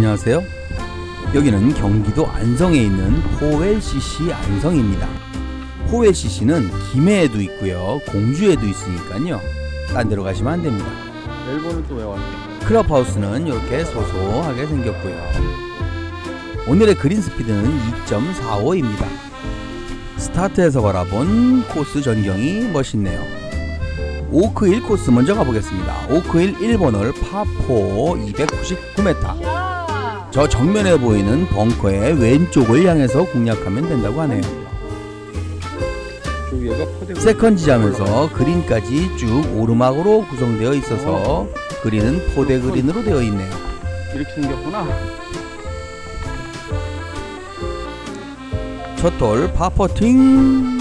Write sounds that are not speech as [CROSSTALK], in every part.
안녕하세요. 여기는 경기도 안성에 있는 포웰 CC 안성입니다. 포웰 CC는 김해에도 있고요, 공주에도 있으니까요. 딴 데로 가시면 안 됩니다. 일본은 또왜 왔냐? 클럽하우스는 이렇게 소소하게 생겼고요. 오늘의 그린 스피드는 2.45입니다. 스타트에서 바라본 코스 전경이 멋있네요. 오크힐 코스 먼저 가보겠습니다. 오크힐 1번 홀 파4 299m. 저 정면에 보이는 벙커의 왼쪽을 향해서 공략하면 된다고 하네요. 저 얘가 포대. 세컨 지점에서 그린까지 쭉 오르막으로 구성되어 있어서 그린은 포대 그린으로 되어 있네요. 이렇게 생겼구나. 첫돌 파퍼팅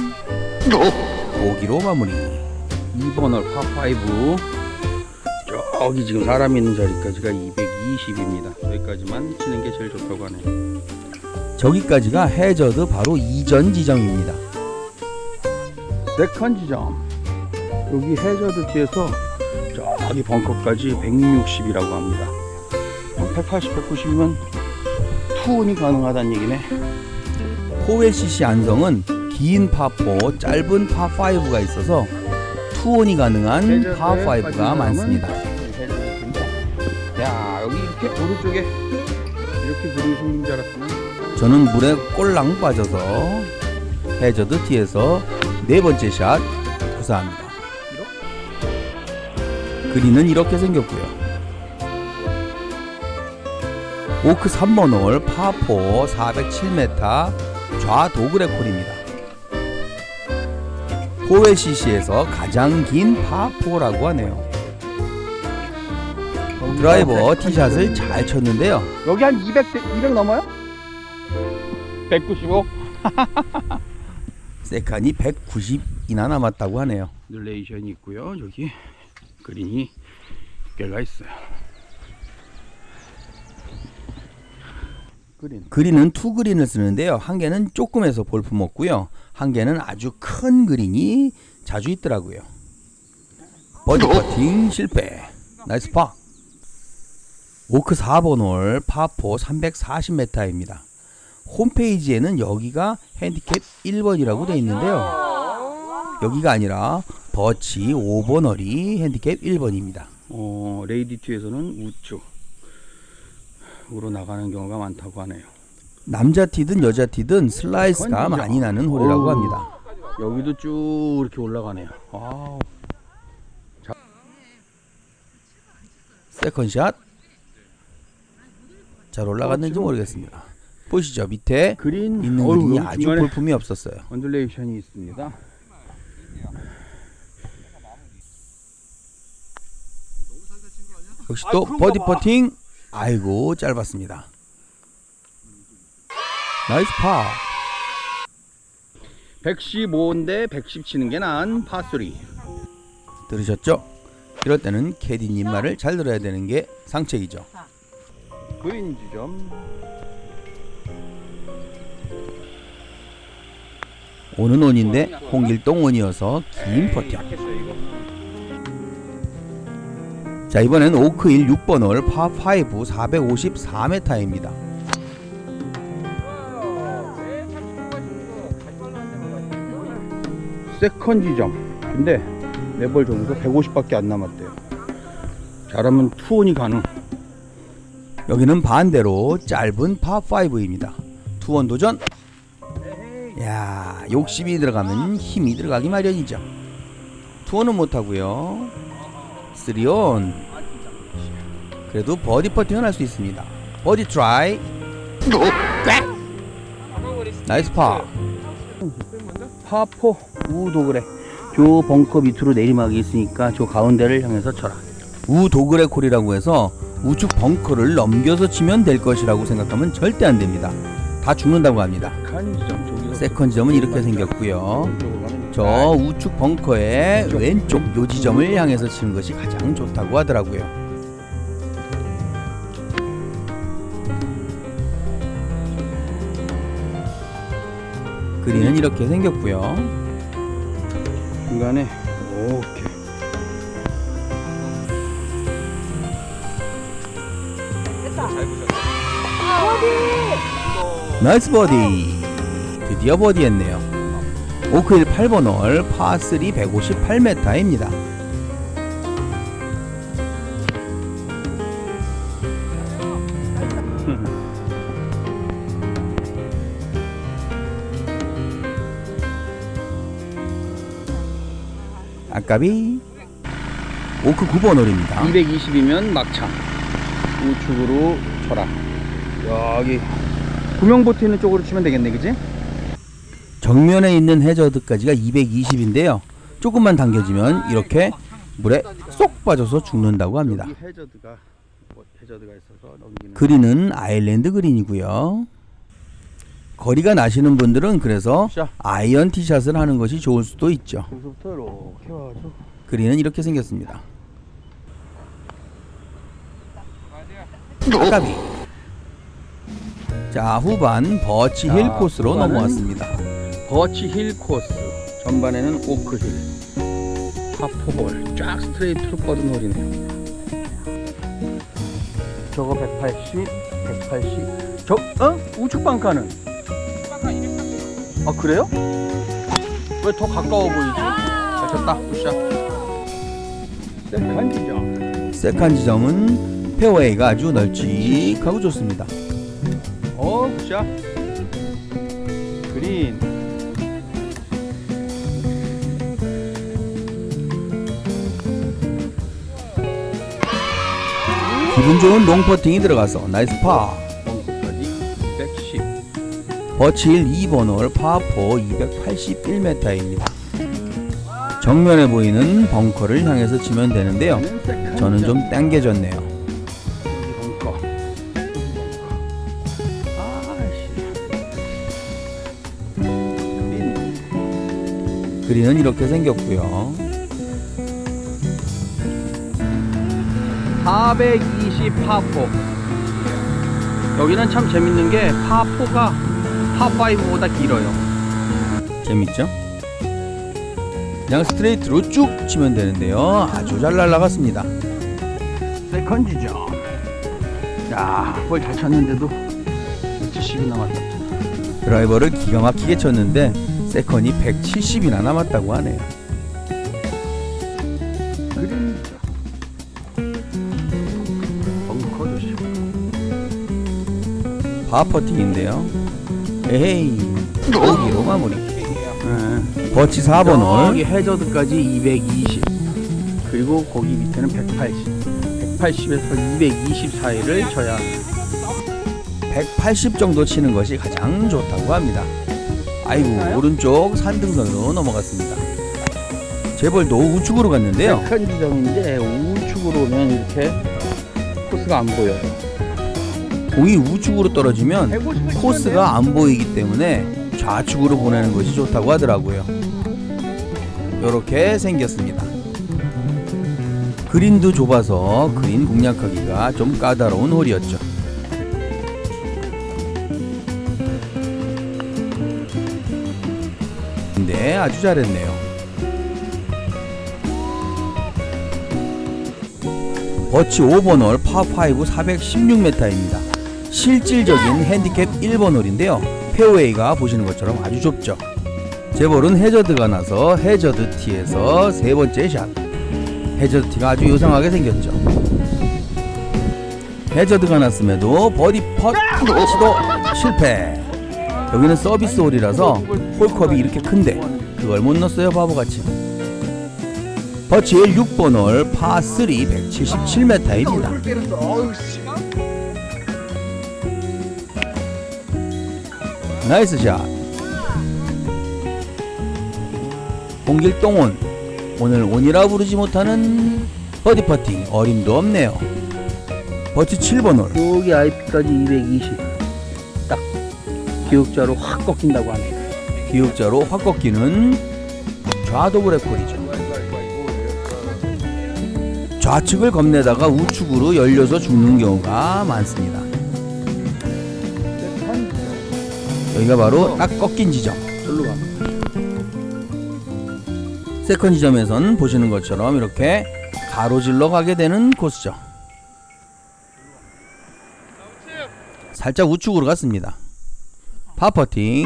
보기로 마무리 2번 홀 파5. 저기 지금 사람 있는 자리까지가 220입니다. 여기까지만 치는 게 제일 좋다고 하네요. 저기까지가 해저드 바로 이전 지점입니다 세컨 지점. 여기 해저드 뒤에서 저기 벙커까지 160이라고 합니다. 180, 190이면 투혼이 가능하다는 얘기네. CC 안성은 긴 파4 짧은 파5가 있어서 투혼이 가능한 해저드에 파5가 빠진 사람은 많습니다 이렇게 오른쪽에 이렇게 그림이 생긴 줄 알았으면 저는 물에 꼴랑 빠져서 해저드 뒤에서 네 번째 샷 구사합니다. 그린은 이렇게 생겼고요. 오크 3번 홀 파4 407m 좌도그레 콜입니다. 포웰 CC에서 가장 긴 파4라고 하네요 드라이버 티샷을 잘 쳤는데요 여기 한 200, 200 넘어요? 195? 세칸이 190이나 남았다고 하네요 릴레이션이 있고요. 저기 그린이 개가 있어요. 그린. 그린은 투 그린을 쓰는데요. 한 개는 조금해서 볼품 없고요. 한 개는 아주 큰 그린이 자주 있더라고요. 버디 퍼팅 실패. 나이스 파. 오크 4번 홀 파4 340m입니다. 홈페이지에는 여기가 핸디캡 1번이라고 되어 있는데요. 여기가 아니라 버치 5번 홀이 핸디캡 1번입니다. 어, 레이디 뒤에서는 우측. 으로 나가는 경우가 많다고 하네요. 남자 티든 여자 티든 슬라이스가. 많이 나는 홀이라고. 합니다. 여기도 쭉 이렇게 올라가네요. 세컨샷 잘 올라갔는지 그렇죠. 모르겠습니다. 보시죠 밑에 그린 있는 어우, 그린이 아주 볼품이 없었어요. 언듈레이션이 있습니다. 역시 아, 또 그런가 버디 봐. 퍼팅 아이고 짧았습니다. 나이스 파 115인데 110 치는 게 나은 파3. 들으셨죠? 이럴 때는 캐디님 말을 잘 들어야 되는 게 상책이죠. 그린 지점. 오는 온인데 홍길동 온이어서 긴 이거. 자 이번엔 오크힐 6번 홀 파5 454m입니다. 세컨 지점. 근데 네벌 정도 150밖에 안 남았대요. 잘하면 투혼이 가능. 여기는 반대로 짧은 파5입니다. 투원 도전. 야, 욕심이 들어가면 힘이 들어가기 마련이죠. 투원은 못 하고요. 쓰리온. 그래도 버디 퍼팅은 할 수 있습니다. 버디 트라이. 꽉! 나이스 파. 파포 우도 그래. 저 벙커 밑으로 내리막이 있으니까 저 가운데를 향해서 쳐라. 우도그레 콜이라고 해서 우측 벙커를 넘겨서 치면 될 것이라고 생각하면 절대 안 됩니다. 다 죽는다고 합니다. 세컨 지점은 이렇게 생겼고요. 저 우측 벙커의 왼쪽 요 지점을 향해서 치는 것이 가장 좋다고 하더라고요. 그린은 이렇게 생겼고요. 중간에 오케이. 나이스 버디. 드디어 버디했네요. 오크힐 8번 홀 파3 158m입니다. [LAUGHS] 아까비 오크 9번 홀입니다. 220이면 막창 우측으로 쳐라 여기 구명보트 있는 쪽으로 치면 되겠네 그지? 정면에 있는 해저드까지가 220인데요. 조금만 당겨지면 이렇게 물에 쏙 빠져서 죽는다고 합니다. 해저드가 뭐 해저드가 그린은 아일랜드 그린이고요. 거리가 나시는 분들은 그래서 자. 아이언 티샷을 하는 것이 좋을 수도 있죠. 그린은 이렇게 생겼습니다. 까비. 자 후반 버치 힐 자, 코스로 넘어왔습니다. 버치 힐 코스 전반에는 오크 힐 파포홀 쫙 스트레이트로 뻗은 홀이네요 저거 180 180 저, 어? 우측 방카는? 아 그래요? 왜 더 가까워 보이지? 아, 됐다 굿샷 세컨 지점 세컨 지점은 페어웨이가 아주 널찍하고 좋습니다. 어 굿샷 그린 기분 좋은 롱 퍼팅이 들어가서 나이스 파. 벙커까지 210 버칠 2번 홀 파4 281m입니다. 정면에 보이는 벙커를 향해서 치면 되는데요. 저는 좀 당겨졌네요. 그린은 이렇게 생겼고요. 420 파포 여기는 참 재밌는 게 파포가 파5보다 길어요 재밌죠? 그냥 스트레이트로 쭉 치면 되는데요. 아주 잘 날아갔습니다. 세컨지죠 야볼 잘 쳤는데도 70이 남았다 드라이버를 기가 막히게 쳤는데 세컨이 170이나 남았다고 하네요. 그린 벙커 조심 파 퍼팅인데요. 에헤이 여기로 마무리. 버치 4번 여기 홀 해저드까지 220 그리고 거기 밑에는 180 180에서 220 사이를 쳐야 180 정도 치는 것이 가장 좋다고 합니다. 아이고 오른쪽 산등선으로 넘어갔습니다. 재벌도 우측으로 갔는데요. 세컨 지점인데 우측으로 오면 이렇게 코스가 안 보여요 공이 우측으로 떨어지면 150 코스가 안 보이기 때문에 좌측으로 보내는 것이 좋다고 하더라고요. 이렇게 생겼습니다. 그린도 좁아서 그린 공략하기가 좀 까다로운 홀이었죠. 아주 잘했네요. 버치 5번 홀 파5 416m입니다. 실질적인 핸디캡 1번 홀인데요. 페어웨이가 보시는 것처럼 아주 좁죠. 재벌은 해저드가 나서 해저드 티에서 세 번째 샷. 해저드 티가 아주 요상하게 생겼죠. 해저드가 났음에도 버디 펫 시도 실패. 여기는 서비스 홀이라서 홀컵이 이렇게 큰데 그걸 못 넣었어요 바보같이. 버치의 6번 홀 파3 177m입니다. 나이스 샷. 홍길동온 오늘 온이라 부르지 못하는 버디 퍼팅 어림도 없네요. 버치 7번 홀 여기 IP까지 220 딱 기억자로 확 꺾인다고 하네요 기역자로 확 꺾이는 좌도 브레콜이죠. 좌측을 겁내다가 우측으로 열려서 죽는 경우가 많습니다. 여기가 바로 딱 꺾인 지점. 세컨 지점에선 보시는 것처럼 이렇게 가로질러 가게 되는 코스죠. 살짝 우측으로 갔습니다. 파퍼팅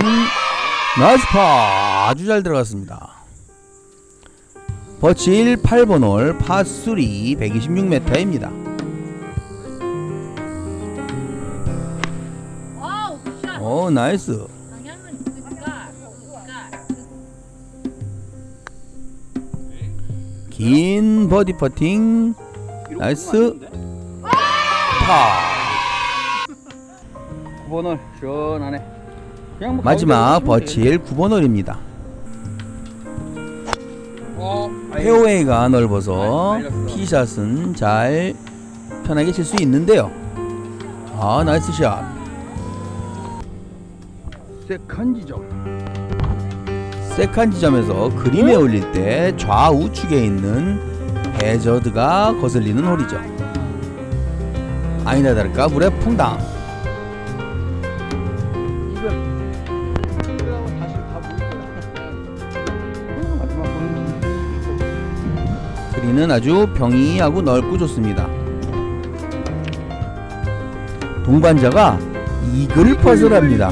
나이스 파 아주 잘 들어갔습니다. 버칠 8번 홀 파3 126m입니다. 와우 샷. 오 나이스. 긴 버디 퍼팅. 나이스. 파. 9번을 시원하네. 뭐 마지막 버칠 9번 홀입니다 어, 페어웨이가 넓어서. 티샷은 잘 편하게 칠 수 있는데요 아 나이스 샷 세컨 지점. 세컨 지점에서 그림에 올릴 때 좌우측에 있는 해저드가 거슬리는 홀이죠. 아니나 다를까 물에 퐁당. 번. 그린은 아주 병이하고 넓고 좋습니다. 동반자가 이글 퍼즐 합니다.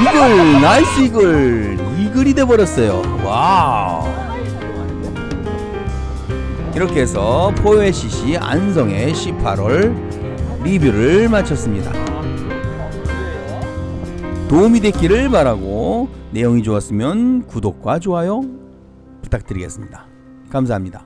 이글 나이스 이글 이글이 돼버렸어요. 와우. 이렇게 해서 포웨 CC 안성의 18월 리뷰를 마쳤습니다. 도움이 됐기를 바라고 내용이 좋았으면 구독과 좋아요 부탁드리겠습니다. 감사합니다.